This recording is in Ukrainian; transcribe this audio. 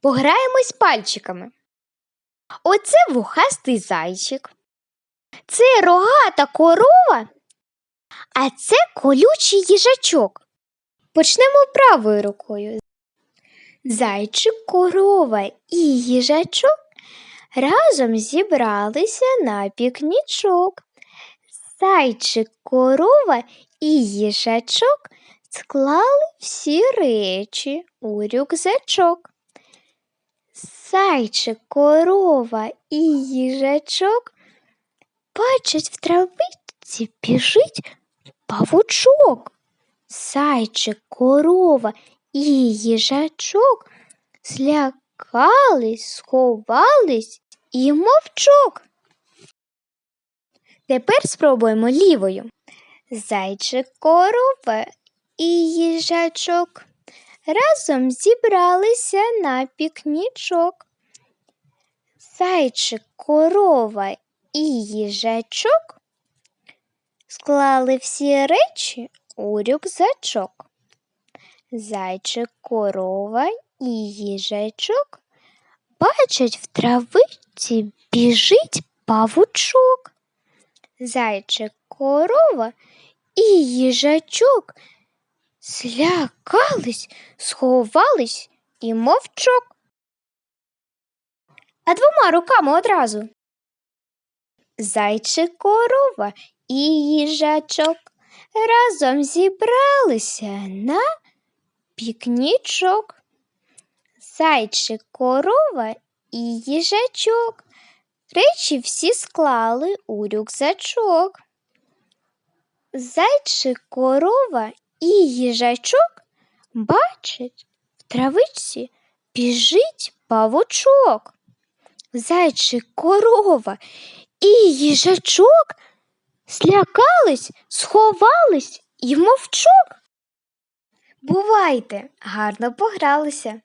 Пограємось пальчиками. Оце вухастий зайчик. Це рогата корова, а це колючий їжачок. Почнемо правою рукою. Зайчик, корова і їжачок разом зібралися на пікнічок. Зайчик, корова і їжачок склали всі речі у рюкзачок. Зайчик, корова і їжачок бачать в травиці біжить павучок. Зайчик, корова і їжачок злякались, сховались і мовчок. Тепер спробуємо лівою. Зайчик, корова і їжачок разом зібралися на пікнічок. Зайчик, корова і їжачок склали всі речі у рюкзачок. Зайчик, корова і їжачок бачать в травиці біжить павучок. Зайчик, корова і їжачок злякались, сховались і мовчок. А двома руками одразу. Зайчик, корова і їжачок разом зібралися на пікнічок. Зайчик, корова і їжачок. Речі всі склали у рюкзачок. Зайчик, корова і їжачок бачить в травичці біжить павучок. Зайчик, корова і їжачок злякались, сховались і мовчок. Бувайте, гарно погралися.